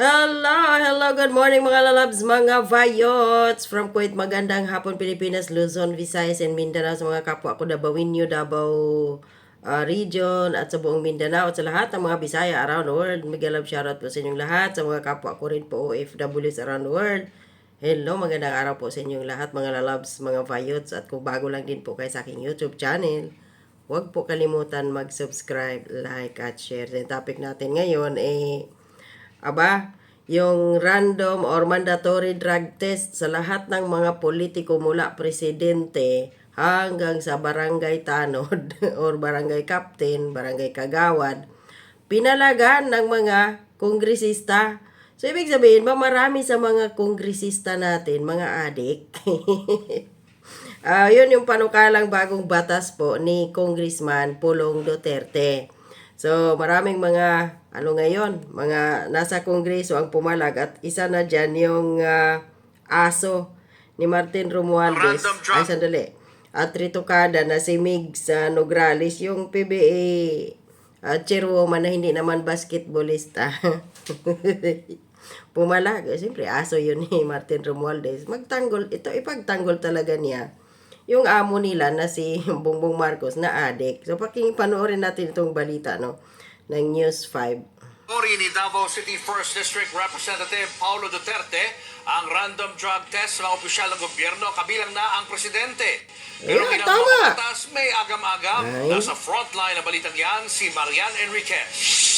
Hello, hello, good morning mga lalabs, mga vayots from Kuwait, magandang hapon Pilipinas, Luzon, Visayas, and Mindanao sa mga kapwa ko Dabawinyo, Davao ah, region at sa buong Mindanao at sa lahat ng mga Bisaya around the world. Love shoutout po sa inyong lahat, sa mga kapwa ko rin po OFWs around the world. Hello, magandang araw po sa inyong lahat mga lalabs, mga vayots at kung bago lang din po kayo sa aking YouTube channel, huwag po kalimutan mag-subscribe, like at share. Yung topic natin ngayon eh Aba, yung random or mandatory drug test sa lahat ng mga politiko mula presidente hanggang sa barangay tanod or barangay captain, barangay kagawad, pinalagan ng mga kongresista. So, ibig sabihin ba marami sa mga kongresista natin, mga adik? Ah, yun yung panukalang bagong batas po ni Congressman Pulong Duterte. So, maraming mga, ano ngayon, mga nasa kongreso ang pumalag at isa na dyan yung ah, aso ni Martin Romualdez. Ay, sandali. At ritukada na si Migs sa Nograles, yung PBA at chairwoman na hindi naman basketballista. Pumalag. Eh, Siyempre, aso yun ni Martin Romualdez. Magtanggol, ito ipagtanggol talaga niya yung amo nila na si Bongbong Marcos na adik. So, paking panoorin natin itong balita, no? Ng News 5. Ori ni Davao City 1st District Representative Paulo Duterte ang random drug test sa mga opisyal ng gobyerno kabilang na ang presidente. Pero ginagawa tama. ng batas may agam-agam. Nasa frontline na balitang yan si Marian Enriquez.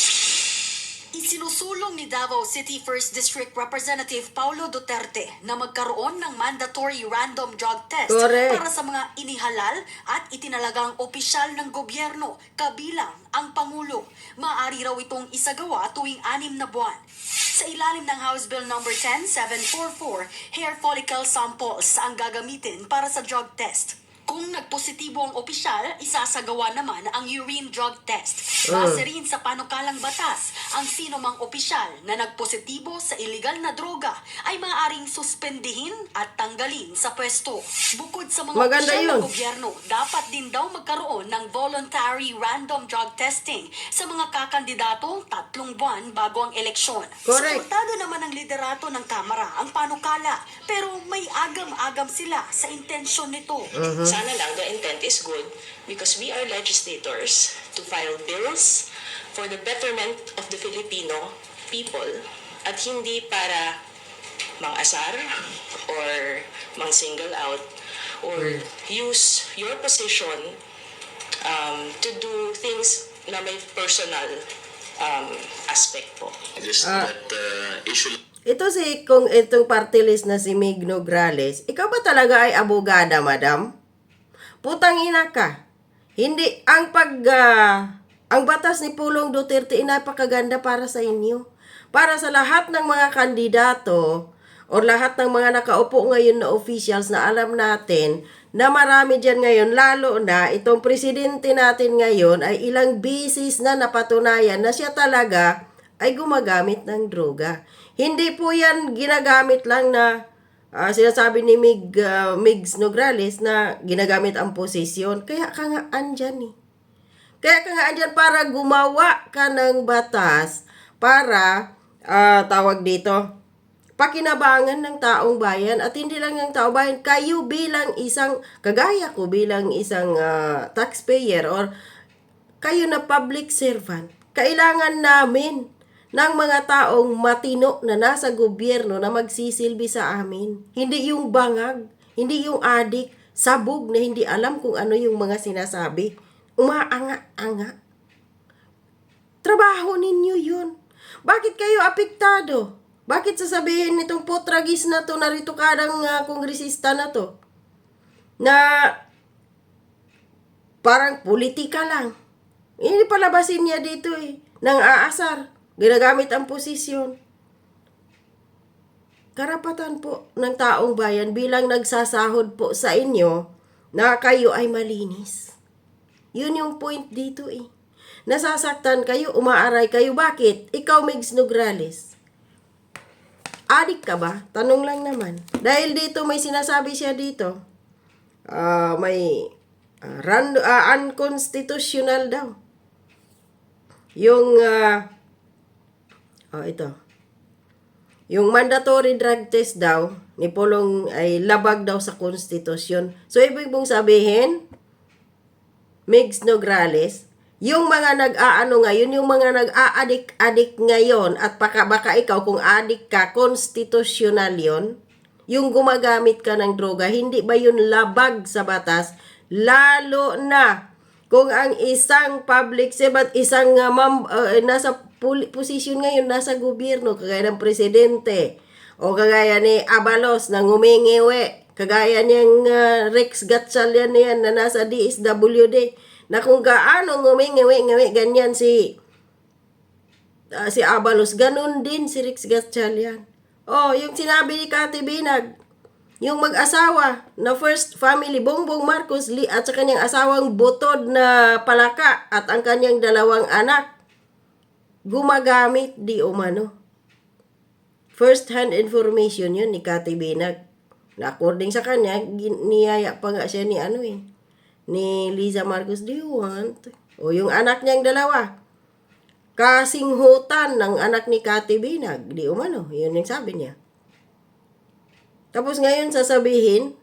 Isinusulong ni Davao City 1st District Representative Paulo Duterte na magkaroon ng mandatory random drug test Correct. para sa mga inihalal at itinalagang opisyal ng gobyerno kabilang ang Pangulo. Maaari raw itong isagawa tuwing anim na buwan. Sa ilalim ng House Bill No. 10744, hair follicle samples ang gagamitin para sa drug test. Kung nagpositibo ang opisyal, isasagawa naman ang urine drug test. Base rin sa panukalang batas, ang sino mang opisyal na nagpositibo sa iligal na droga ay maaaring suspendihin at tanggalin sa pwesto. Bukod sa mga Maganda opisyal yun. ng gobyerno, dapat din daw magkaroon ng voluntary random drug testing sa mga kakandidato tatlong buwan bago ang eleksyon. Correct. Suportado naman ng liderato ng Kamara ang panukala, pero may agam-agam sila sa intensyon nito. Sana lang the intent is good because we are legislators to file bills for the betterment of the Filipino people at hindi para mang-asar or mang-single out or use your position um, to do things na may personal um, aspect po. Just that uh, issue Ito si, kung itong party list na si Mig Nograles, ikaw ba talaga ay abogada, madam? Putang ina ka. Hindi, ang pag, ah, ang batas ni Pulong Duterte ay napakaganda para sa inyo. Para sa lahat ng mga kandidato o lahat ng mga nakaupo ngayon na officials na alam natin na marami dyan ngayon, lalo na itong presidente natin ngayon ay ilang bisis na napatunayan na siya talaga ay gumagamit ng droga. Hindi po yan ginagamit lang na Ah, sinasabi ni Mig, ah, Migs Nograles na ginagamit ang posisyon. Kaya ka nga andyan eh. Kaya ka nga andyan para gumawa ka ng batas para, ah, tawag dito, pakinabangan ng taong bayan at hindi lang ng taong bayan, kayo bilang isang, kagaya ko bilang isang ah, taxpayer or kayo na public servant, kailangan namin ng mga taong matino na nasa gobyerno na magsisilbi sa amin. Hindi yung bangag, hindi yung adik, sabog na hindi alam kung ano yung mga sinasabi. Umaanga-anga. Trabaho ninyo yun. Bakit kayo apektado? Bakit sasabihin nitong potragis na to, narito kadang uh, kongresista na to, na parang politika lang. Hindi palabasin niya dito eh, nang aasar. Ginagamit ang posisyon. Karapatan po ng taong bayan bilang nagsasahod po sa inyo na kayo ay malinis. Yun yung point dito eh. Nasasaktan kayo, umaaray kayo. Bakit? Ikaw, Migs Nograles. Adik ka ba? Tanong lang naman. Dahil dito may sinasabi siya dito. Ah, may ah, ran, ah, unconstitutional daw. Yung ah, oh ito. yung mandatory drug test daw ni Pulong ay labag daw sa konstitusyon. So, ibig mong sabihin, Migs Nograles, yung mga nag-aano ngayon, yung mga nag-aadik-adik ngayon, at baka, baka ikaw kung adik ka, konstitusyonal yon yung gumagamit ka ng droga, hindi ba yun labag sa batas? Lalo na kung ang isang public servant, isang uh, mam, uh, nasa posisyon ngayon, nasa gobyerno, kagaya ng presidente, o kagaya ni Abalos na ngumingiwi, kagaya niyang uh, Rex Gatchalian yan na nasa DSWD, na kung gaano ngumingiwi-ngiwi, ganyan si ah, si Abalos, ganun din si Rex Gatchalian. Oh, yung sinabi ni Kati Binag, yung mag-asawa na first family, Bongbong Marcos Lee at sa kanyang asawang butod na palaka at ang kanyang dalawang anak, gumagamit di umano. First hand information yun ni Kati Binag. Na according sa kanya, niyaya pa nga siya ni ano eh, ni Liza Marcos, do you want? O yung anak niyang dalawa, kasinghutan ng anak ni Kati Binag. Di umano, yun yung sabi niya. Tapos ngayon sasabihin,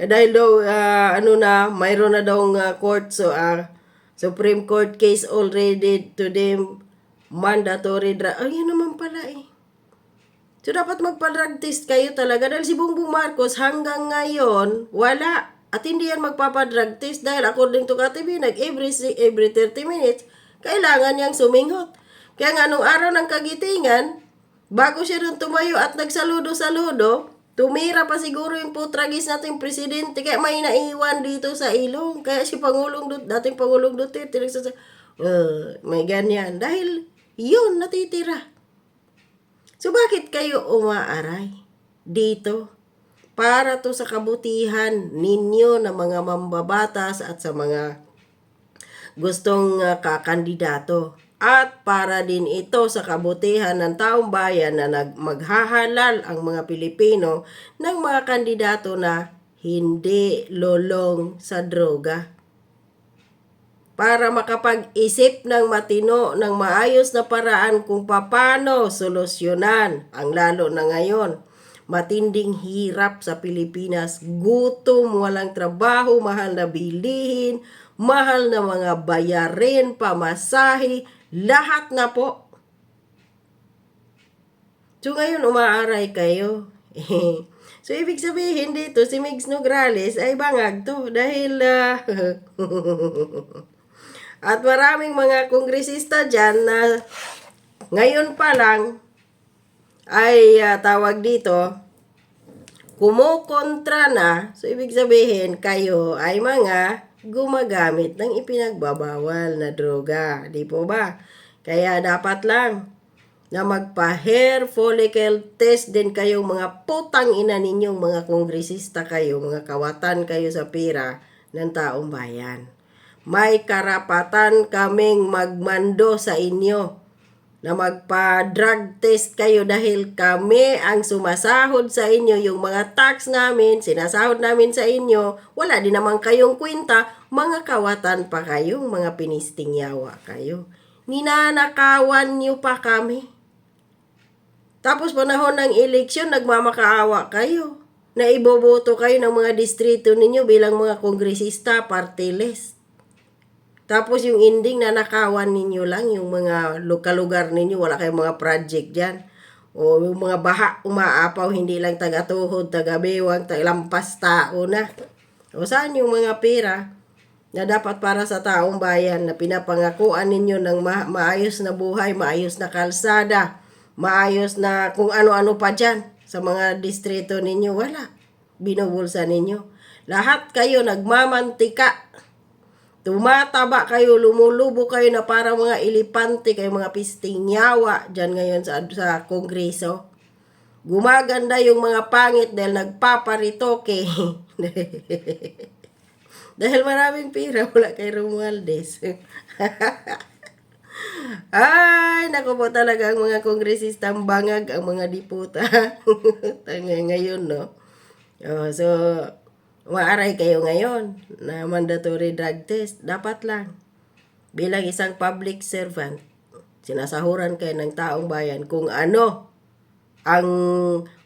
eh, dahil daw, ah, ano na, mayroon na daw uh, court, so, ah, Supreme Court case already to them mandatory drug. Ay, yun naman pala eh. So, dapat magpa-drug test kayo talaga. Dahil si Bongbong Marcos hanggang ngayon, wala. At hindi yan magpapa-drug test dahil according to KTV, nag every, every 30 minutes, kailangan niyang suminghot. Kaya nga nung araw ng kagitingan, bago siya doon tumayo at nagsaludo-saludo, tumira pa siguro yung putragis nating presidente. Kaya may naiwan dito sa ilong. Kaya si Pangulong Dut, dating Pangulong Duterte, nagsasa, uh, may ganyan. Dahil yun, natitira. So bakit kayo umaaray dito? Para to sa kabutihan ninyo na mga mambabatas at sa mga gustong uh, kakandidato. At para din ito sa kabutihan ng taong bayan na maghahalal ang mga Pilipino ng mga kandidato na hindi lolong sa droga para makapag-isip ng matino ng maayos na paraan kung paano solusyonan ang lalo na ngayon. Matinding hirap sa Pilipinas, gutom, walang trabaho, mahal na bilihin, mahal na mga bayarin, pamasahe, lahat na po. So ngayon umaaray kayo. so ibig sabihin dito si Migs Nograles ay bangag to dahil ah, At maraming mga kongresista dyan na ngayon pa lang ay ah, tawag dito, kumukontra na, so ibig sabihin kayo ay mga gumagamit ng ipinagbabawal na droga. Di po ba? Kaya dapat lang na magpa-hair follicle test din kayong mga putang ina ninyong mga kongresista kayo, mga kawatan kayo sa pira ng taong bayan may karapatan kaming magmando sa inyo na magpa-drug test kayo dahil kami ang sumasahod sa inyo, yung mga tax namin, sinasahod namin sa inyo, wala din naman kayong kwenta, mga kawatan pa kayo, mga pinisting yawa kayo. Ninanakawan niyo pa kami. Tapos panahon ng eleksyon, nagmamakaawa kayo na iboboto kayo ng mga distrito ninyo bilang mga kongresista, party list. Tapos yung ending na nakawan ninyo lang, yung mga lugar ninyo, wala kayong mga project dyan. O yung mga baha, umaapaw, hindi lang taga-tuhod, taga-bewang, taga-lampas tao na. O saan yung mga pera na dapat para sa taong bayan na pinapangakuan ninyo ng ma- maayos na buhay, maayos na kalsada, maayos na kung ano-ano pa dyan sa mga distrito ninyo, wala. Binubulsa ninyo. Lahat kayo nagmamantika Tumataba kayo, lumulubo kayo na para mga ilipante kayo, mga pisting yawa dyan ngayon sa, sa kongreso. Gumaganda yung mga pangit dahil nagpaparitoke. dahil maraming pira, wala kay Romualdez. Ay, naku po talaga ang mga kongresistang bangag, ang mga diputa. Ngayon, no? Oh, so, Maaray kayo ngayon na mandatory drug test. Dapat lang. Bilang isang public servant, sinasahuran kayo ng taong bayan kung ano ang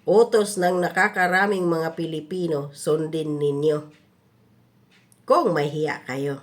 utos ng nakakaraming mga Pilipino, sundin ninyo. Kung may hiya kayo.